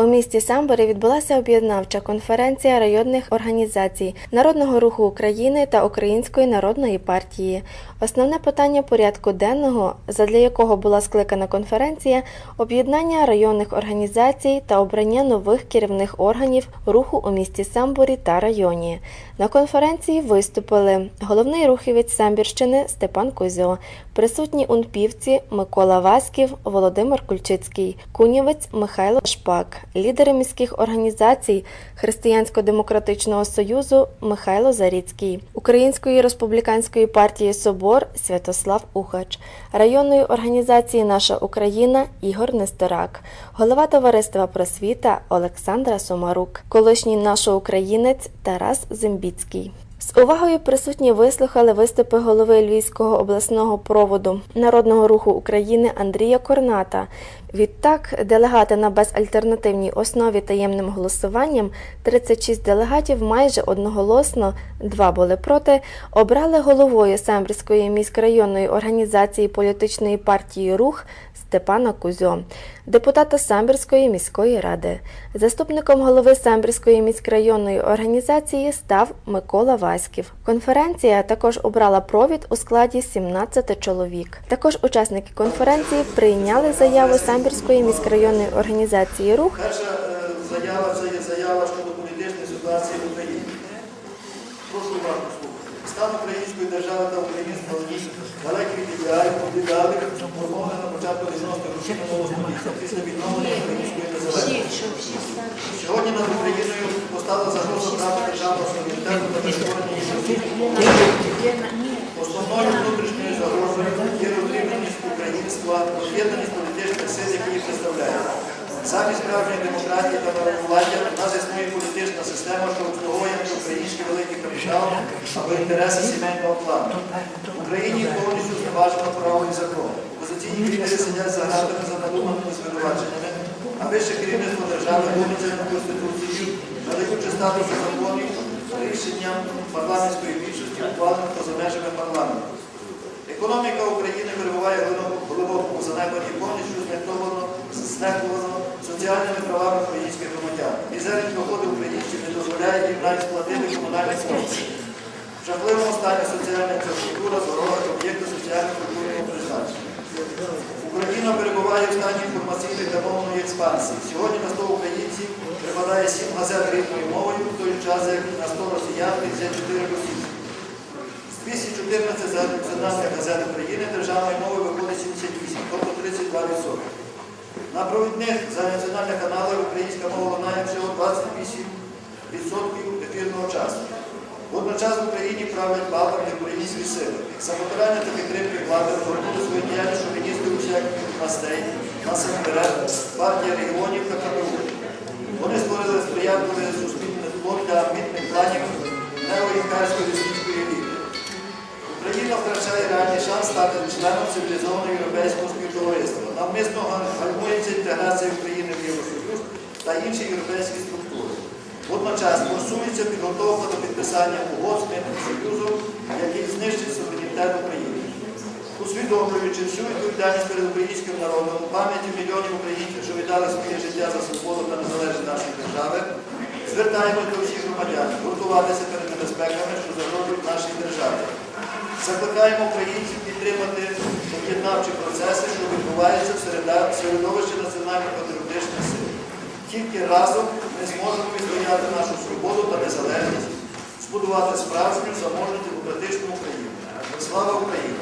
У місті Самборі відбулася об'єднавча конференція районних організацій Народного руху України та Української народної партії. Основне питання порядку денного, задля якого була скликана конференція, об'єднання районних організацій та обрання нових керівних органів руху у місті Самборі та районі. На конференції виступили головний рухівець Самбірщини Степан Кузьо, присутні унпівці Микола Васьків, Володимир Кульчицький, кунівець Михайло Шпак, лідери міських організацій Християнсько-демократичного союзу Михайло Заріцький, Української республіканської партії Собор Святослав Ухач, районної організації Наша Україна Ігор Несторак, голова товариства просвіта Олександра Сомарук, колишній нашоукраїнець Тарас Зембіцький. З увагою присутні вислухали виступи голови Львівського обласного проводу Народного руху України Андрія Корната. Відтак, делегати на безальтернативній основі таємним голосуванням 36 делегатів майже одноголосно, два були проти, обрали головою Самбірської міськрайонної організації політичної партії Рух Степана Кузьо, депутата Самбірської міської ради. Заступником голови Самбірської міськрайонної організації став Микола Васьків. Конференція також обрала провід у складі 17 чоловік. Також учасники конференції прийняли заяву Самбірської міськрайонної організації Рух Перша е, заява це є заява щодо політичної ситуації в Україні. Прошу вас послухати. Стан української держави та українського ніж далекий від ідеалів, ідеалів, формованих на початку 90-х років минулого століття після відновлення української незалежності. Сьогодні над Україною постала загроза втрати державного суверенітету та перетворення її Основною внутрішньою загрозою є розрівняність українства, об'єднаність політичних сил, які її представляють. Замість справжньої демократії та народовладдя в нас існує політична система, що обслуговує український великий капітал або інтереси сімейного клану. В Україні повністю зневажено право і закон. Опозиційні лідери сидять за гратами за надуманими звинуваченнями, а вище керівництво держави бореться на Конституцію, надаючи статусу законів рішенням парламентської більшості, ухвалених поза межами парламенту. Економіка України перебуває глибоко у занепаді повністю знехтовано, знехтовано соціальними правами українських громадян. Мізерні доходи українців не дозволяють їм навіть сплатити комунальні послуги. В жахливому стані соціальна інфраструктура, дорога, об'єкти соціально-культурного призначення. Україна перебуває в стані інформаційної та мовної експансії. Сьогодні на 100 українців припадає 7 газет рідною мовою, в той час як на 100 росіян 54 російських. З 214 національних газет України державної мови виходить 78, тобто 32%. На провідних за національних каналах українська мова лунає всього 28% ефірного часу. Водночас в Україні правлять владами українські сили. Самопирання та підтримки влади розгорнули свою діяльність шовіністів усіх мастей, насамперед, партія регіонів та КПУ. Вони створили сприятливе суспільне тло для амбітних планів неоімперської російської еліти. Україна втрачає реальний шанс стати членом цивілізованого європейського співтовариства. Навмисно гальмується інтеграція України в Євросоюз та інші європейські структури. Водночас форсується підготовка до підписання угод з Митним Союзом, який знищить суверенітет України. Усвідомлюючи всю відповідальність перед українським народом, пам'яті мільйонів українців, що віддали своє життя за свободу та незалежність нашої держави, звертаємось до всіх громадян гуртуватися перед небезпеками, що загрожують нашій державі. Закликаємо українців підтримати об'єднавчі процеси, що відбуваються в середовищі національно-патріотичних сил. Тільки разом ми зможемо відстояти нашу свободу та незалежність, збудувати справжню заможну демократичну Україну. Слава Україні!